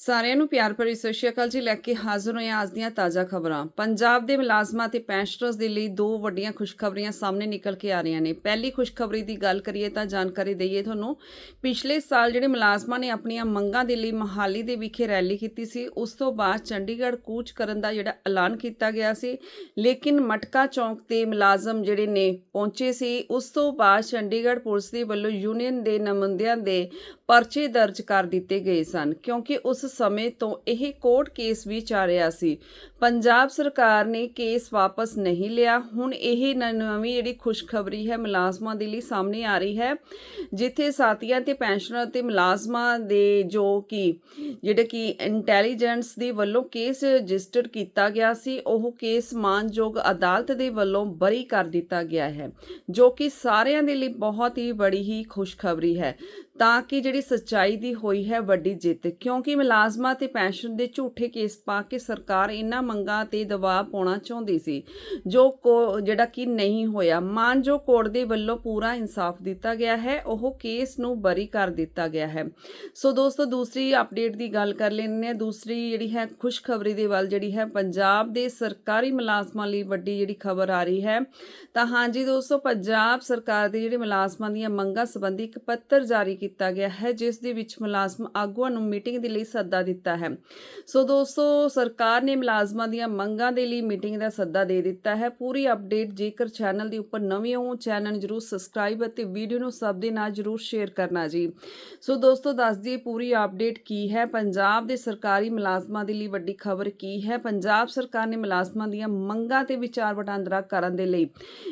ਸਾਰਿਆਂ ਨੂੰ ਪਿਆਰ ਭਰੀ ਸਤਿ ਸ਼੍ਰੀ ਅਕਾਲ ਜੀ। ਲੈ ਕੇ ਹਾਜ਼ਰ ਹੋਏ ਹਾਂ ਅੱਜ ਦੀਆਂ ਤਾਜ਼ਾ ਖਬਰਾਂ। ਪੰਜਾਬ ਦੇ ਮੁਲਾਜ਼ਮਾਂ ਤੇ ਪੈਨਸ਼ਨਰਸ ਦੇ ਲਈ ਦੋ ਵੱਡੀਆਂ ਖੁਸ਼ਖਬਰੀਆਂ ਸਾਹਮਣੇ ਨਿਕਲ ਕੇ ਆ ਰਹੀਆਂ ਨੇ। ਪਹਿਲੀ ਖੁਸ਼ਖਬਰੀ ਦੀ ਗੱਲ ਕਰੀਏ ਤਾਂ ਜਾਣਕਾਰੀ ਦਈਏ ਤੁਹਾਨੂੰ, ਪਿਛਲੇ ਸਾਲ ਜਿਹੜੇ ਮੁਲਾਜ਼ਮਾਂ ਨੇ ਆਪਣੀਆਂ ਮੰਗਾਂ ਦੇ ਲਈ ਮਹਾਲੀ ਦੇ ਵਿਖੇ ਰੈਲੀ ਕੀਤੀ ਸੀ, ਉਸ ਤੋਂ ਬਾਅਦ ਚੰਡੀਗੜ੍ਹ ਕੂਚ ਕਰਨ ਦਾ ਜਿਹੜਾ ਐਲਾਨ ਕੀਤਾ ਗਿਆ ਸੀ। ਲੇਕਿਨ ਮਟਕਾ ਚੌਂਕ ਤੇ ਮੁਲਾਜ਼ਮ ਜਿਹੜੇ ਨੇ ਪਹੁੰਚੇ ਸੀ, ਉਸ ਤੋਂ ਬਾਅਦ ਚੰਡੀਗੜ੍ਹ ਪੁਲਿਸ ਦੇ ਵੱਲੋਂ ਯੂਨੀਅਨ ਦੇ ਨੁਮਾਇੰਦਿਆਂ ਦੇ ਪਰਚੇ ਦਰਜ ਕਰ ਦਿੱਤੇ ਗਏ ਸਨ, ਕਿਉਂਕਿ ਉਸ ਸਮੇਂ ਤੋਂ ਇਹ ਕੋਰਟ ਕੇਸ ਵੀ ਚੱਲ ਰਿਹਾ ਸੀ। ਪੰਜਾਬ ਸਰਕਾਰ ਨੇ ਕੇਸ ਵਾਪਸ ਨਹੀਂ ਲਿਆ। ਹੁਣ ਇਹ ਨ- ਨਵੀਂ ਜਿਹੜੀ ਖੁਸ਼ਖਬਰੀ ਹੈ, ਮੁਲਾਜ਼ਮਾਂ ਦੇ ਲਈ ਸਾਹਮਣੇ ਆ ਰਹੀ ਹੈ, ਜਿੱਥੇ ਸਾਥੀਆਂ ਤੇ ਪੈਨਸ਼ਨਰ ਤੇ ਮੁਲਾਜ਼ਮਾਂ ਦੇ ਜੋ ਕਿ, ਜਿਹੜੇ ਕਿ ਇੰਟੈਲੀਜੈਂਸ ਦੇ ਵੱਲੋਂ ਕੇਸ ਰਜਿਸਟਰ ਕੀਤਾ ਗਿਆ ਸੀ, ਉਹ ਕੇਸ ਮਾਨਯੋਗ ਅਦਾਲਤ ਦੇ ਵੱਲੋਂ ਬਰੀ ਕਰ ਦਿੱਤਾ ਗਿਆ ਹੈ, ਜੋ ਕਿ ਸਾਰਿਆਂ ਦੇ ਲਈ ਬਹੁਤ ਹੀ ਬੜੀ ਹੀ ਖੁਸ਼ਖਬਰੀ ਹੈ। ਤਾਂ ਕਿ ਜਿਹੜੀ ਸੱਚਾਈ ਦੀ ਹੋਈ ਹੈ ਵੱਡੀ ਜਿੱਤ। ਕਿਉਂਕਿ ਮੁਲਾਜ਼ਮਾਂ ਤੇ ਪੈਨਸ਼ਨ ਦੇ ਝੂਠੇ ਕੇਸ ਪਾ ਕੇ ਸਰਕਾਰ ਇਹਨਾਂ ਮੰਗਾਂ ਤੇ ਦਬਾਅ ਪਾਉਣਾ ਚਾਹੁੰਦੀ ਸੀ, ਜੋ ਕੋ- ਜਿਹੜਾ ਕਿ ਨਹੀਂ ਹੋਇਆ। ਮਾਨਜੋ ਕੋਰਟ ਦੇ ਵੱਲੋਂ ਪੂਰਾ ਇਨਸਾਫ ਦਿੱਤਾ ਗਿਆ ਹੈ, ਉਹ ਕੇਸ ਨੂੰ ਬਰੀ ਕਰ ਦਿੱਤਾ ਗਿਆ ਹੈ। ਸੋ ਦੋਸਤੋ, ਦੂਸਰੀ ਅਪਡੇਟ ਦੀ ਗੱਲ ਕਰ ਲੈਂਦੇ ਹਾਂ। ਦੂਸਰੀ ਜਿਹੜੀ ਹੈ ਖੁਸ਼ਖਬਰੀ ਦੇ ਵੱਲ ਜਿਹੜੀ ਹੈ ਪੰਜਾਬ ਦੇ ਸਰਕਾਰੀ ਮੁਲਾਜ਼ਮਾਂ ਲਈ ਵੱਡੀ ਜਿਹੜੀ ਖਬਰ ਆ ਰਹੀ ਹੈ। ਤਾਂ ਹਾਂਜੀ ਦੋਸਤੋ, ਪੰਜਾਬ ਸਰਕਾਰ ਦੇ ਜਿਹੜੇ ਮੁਲਾਜ਼ਮਾਂ ਦੀਆਂ ਮੰਗਾਂ ਸੰਬੰਧੀ ਇੱਕ ਪੱਤਰ ਜਾਰੀ ਕੀਤਾ ਕੀਤਾ ਗਿਆ ਹੈ, ਜਿਸ ਦੇ ਵਿੱਚ ਮੁਲਾਜ਼ਮ ਆਗੂਆਂ ਨੂੰ ਮੀਟਿੰਗ ਦੇ ਲਈ ਸੱਦਾ ਦਿੱਤਾ ਹੈ। ਸੋ ਦੋਸਤੋ, ਸਰਕਾਰ ਨੇ ਮੁਲਾਜ਼ਮਾਂ ਦੀਆਂ ਮੰਗਾਂ ਦੇ ਲਈ ਮੀਟਿੰਗ ਦਾ ਸੱਦਾ ਦੇ ਦਿੱਤਾ ਹੈ। ਪੂਰੀ ਅਪਡੇਟ ਜੇਕਰ ਚੈਨਲ ਦੇ ਉੱਪਰ ਨਵੇਂ ਹੋ ਚੈਨਲ ਨੂੰ ਜਰੂਰ ਸਬਸਕ੍ਰਾਈਬ ਅਤੇ ਵੀਡੀਓ ਨੂੰ ਸਭ ਦੇ ਨਾਲ ਜਰੂਰ ਸ਼ੇਅਰ ਕਰਨਾ ਜੀ। ਸੋ ਦੋਸਤੋ, ਦੱਸ ਦਈਏ ਪੂਰੀ ਅਪਡੇਟ ਕੀ ਹੈ? ਪੰਜਾਬ ਦੇ ਸਰਕਾਰੀ ਮੁਲਾਜ਼ਮਾਂ ਦੇ ਲਈ ਵੱਡੀ ਖਬਰ ਕੀ ਹੈ? ਪੰਜਾਬ ਸਰਕਾਰ ਨੇ ਮੁਲਾਜ਼ਮਾਂ ਦੀਆਂ ਮੰਗਾਂ ਤੇ ਵਿਚਾਰ ਵਟਾਂਦਰਾ ਕਰਨ ਦੇ ਲਈ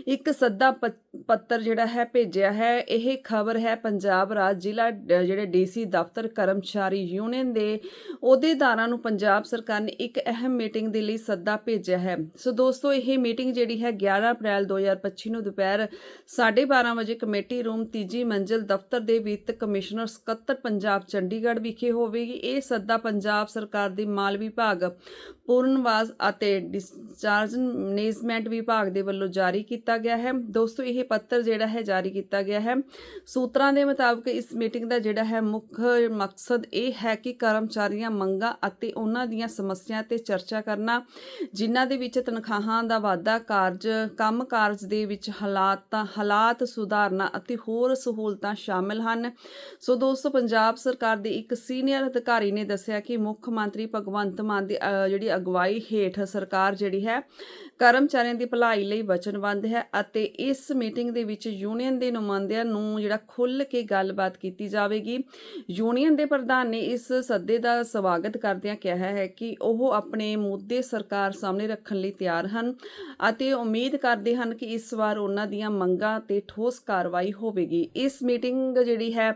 ਇੱਕ ਸੱਦਾ ਪ- ਪੱਤਰ ਜਿਹੜਾ ਹੈ, ਭੇਜਿਆ ਹੈ। ਇਹ ਖਬਰ ਹੈ, ਪੰਜਾਬ ਰਾਜ ਜ਼ਿਲ੍ਹਾ ਡ- ਜਿਹੜੇ ਡੀਸੀ ਦਫ਼ਤਰ ਕਰਮਚਾਰੀ ਯੂਨੀਅਨ ਦੇ ਅਹੁਦੇਦਾਰਾਂ ਨੂੰ ਪੰਜਾਬ ਸਰਕਾਰ ਨੇ ਇੱਕ ਅਹਿਮ ਮੀਟਿੰਗ ਦੇ ਲਈ ਸੱਦਾ ਭੇਜਿਆ ਹੈ। ਸੋ ਦੋਸਤੋ, ਇਹ ਮੀਟਿੰਗ ਜਿਹੜੀ ਹੈ 11 ਅਪ੍ਰੈਲ 2025 ਨੂੰ ਦੁਪਹਿਰ 12:30 ਵਜੇ ਕਮੇਟੀ ਰੂਮ ਤੀਜੀ ਮੰਜ਼ਿਲ ਦਫ਼ਤਰ ਦੇ ਵਿੱਤ ਕਮਿਸ਼ਨਰ ਸਕੱਤਰ ਪੰਜਾਬ ਚੰਡੀਗੜ੍ਹ ਵਿਖੇ ਹੋਵੇਗੀ। ਇਹ ਸੱਦਾ ਪੰਜਾਬ ਸਰਕਾਰ ਦੇ ਮਾਲ ਵਿਭਾਗ, ਪੂਰਨਵਾਸ ਅਤੇ ਡਿਸਚਾਰਜ ਮੈਨੇਜਮੈਂਟ ਵਿਭਾਗ ਦੇ ਵੱਲੋਂ ਜਾਰੀ ਕੀਤਾ ਗਿਆ ਹੈ। ਦੋਸਤੋ, ਇਹ ਪੱਤਰ ਜਿਹੜਾ ਹੈ ਜਾਰੀ ਕੀਤਾ ਗਿਆ ਹੈ। ਸੂਤਰਾਂ ਦੇ ਮੁਤਾਬਕ ਇਸ ਮੀਟਿੰਗ ਦਾ ਜਿਹੜਾ ਹੈ ਮੁੱਖ ਮਕਸਦ ਇਹ ਹੈ ਕਿ ਕਰਮਚਾਰੀਆਂ ਮੰਗਾਂ ਅਤੇ ਉਹਨਾਂ ਦੀਆਂ ਸਮੱਸਿਆ ਤੇ ਚਰਚਾ ਕਰਨਾ, ਜਿਨ੍ਹਾਂ ਦੇ ਵਿੱਚ ਤਨਖਾਹਾਂ ਦਾ ਵਾਧਾ ਕਾਰਜ ਕੰਮ ਕਾਰਜ ਦੇ ਵਿੱਚ ਹਾਲਾਤਾਂ, ਹਾਲਾਤ ਸੁਧਾਰਨਾ ਅਤੇ ਹੋਰ ਸਹੂਲਤਾਂ ਸ਼ਾਮਿਲ ਹਨ। ਸੋ ਦੋਸਤੋ, ਪੰਜਾਬ ਸਰਕਾਰ ਦੇ ਇੱਕ ਸੀਨੀਅਰ ਅਧਿਕਾਰੀ ਨੇ ਦੱਸਿਆ ਕਿ ਮੁੱਖ ਮੰਤਰੀ ਭਗਵੰਤ ਮਾਨ ਦੀ ਜਿਹੜੀ ਅਗਵਾਈ ਹੇਠ ਸਰਕਾਰ ਜਿਹੜੀ ਹੈ, ਕਰਮਚਾਰੀਆਂ ਦੀ ਭਲਾਈ ਲਈ ਵਚਨਬੱਧ ਹੈ ਅਤੇ ਇਸ ਮੀਟਿੰਗ ਦੇ ਵਿੱਚ ਯੂਨੀਅਨ ਦੇ ਨੁਮਾਇੰਦਿਆਂ ਨੂੰ ਜਿਹੜਾ ਖੁੱਲ੍ਹ ਕੇ ਗੱਲਬਾਤ ਕੀਤੀ ਜਾਵੇਗੀ। ਯੂਨੀਅਨ ਦੇ ਪ੍ਰਧਾਨ ਨੇ ਇਸ ਸੱਦੇ ਦਾ ਸਵਾਗਤ ਕਰਦਿਆਂ ਕਿਹਾ ਹੈ ਕਿ ਉਹ ਆਪਣੇ ਮੁੱਦੇ ਸਰਕਾਰ ਸਾਹਮਣੇ ਰੱਖਣ ਲਈ ਤਿਆਰ ਹਨ ਅਤੇ ਉਮੀਦ ਕਰਦੇ ਹਨ ਕਿ ਇਸ ਵਾਰ ਉਹਨਾਂ ਦੀਆਂ ਮੰਗਾਂ ਤੇ ਠੋਸ ਕਾਰਵਾਈ ਹੋਵੇਗੀ। ਇਸ ਮੀਟਿੰਗ ਜਿਹੜੀ ਹੈ,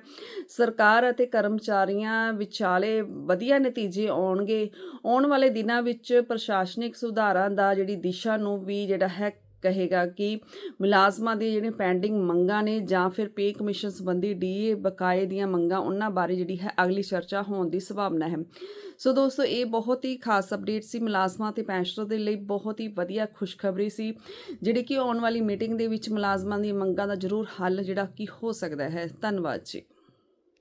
ਸਰਕਾਰ ਅਤੇ ਕਰਮਚਾਰੀਆਂ ਵਿਚਾਲੇ ਵਧੀਆ ਨਤੀਜੇ ਆਉਣਗੇ। ਆਉਣ ਵਾਲੇ ਦਿਨਾਂ ਵਿੱਚ ਪ੍ਰਸ਼ਾਸਨਿਕ ਸੁਧਾਰਾਂ ਦਾ ਜਿਹੜੀ ਦਿਸ਼ਾ ਨੂੰ ਵੀ ਜਿਹੜਾ ਹੈ ਕਹੇਗਾ ਕਿ ਮੁਲਾਜ਼ਮਾਂ ਦੀ ਜਿਹੜੇ ਪੈਂਡਿੰਗ ਮੰਗਾਂ ਨੇ ਜਾਂ ਫਿਰ ਪੇ ਕਮਿਸ਼ਨ ਸੰਬੰਧੀ ਡੀਏ ਬਕਾਏ ਦੀਆਂ ਮੰਗਾਂ, ਉਹਨਾਂ ਬਾਰੇ ਜਿਹੜੀ ਹੈ ਅਗਲੀ ਚਰਚਾ ਹੋਣ ਦੀ ਸੰਭਾਵਨਾ ਹੈ। ਸੋ ਦੋਸਤੋ, ਇਹ ਬਹੁਤ ਹੀ ਖਾਸ ਅਪਡੇਟ ਸੀ ਮੁਲਾਜ਼ਮਾਂ ਤੇ ਪੈਨਸ਼ਨਰ ਦੇ ਲਈ, ਬਹੁਤ ਹੀ ਵਧੀਆ ਖੁਸ਼ਖਬਰੀ ਸੀ, ਜਿਹੜੀ ਕਿ ਆਉਣ ਵਾਲੀ ਮੀਟਿੰਗ ਦੇ ਵਿੱਚ ਮੁਲਾਜ਼ਮਾਂ ਦੀਆਂ ਮੰਗਾਂ ਦਾ ਜ਼ਰੂਰ ਹੱਲ ਜਿਹੜਾ ਕਿ ਹੋ ਸਕਦਾ ਹੈ। ਧੰਨਵਾਦ ਜੀ।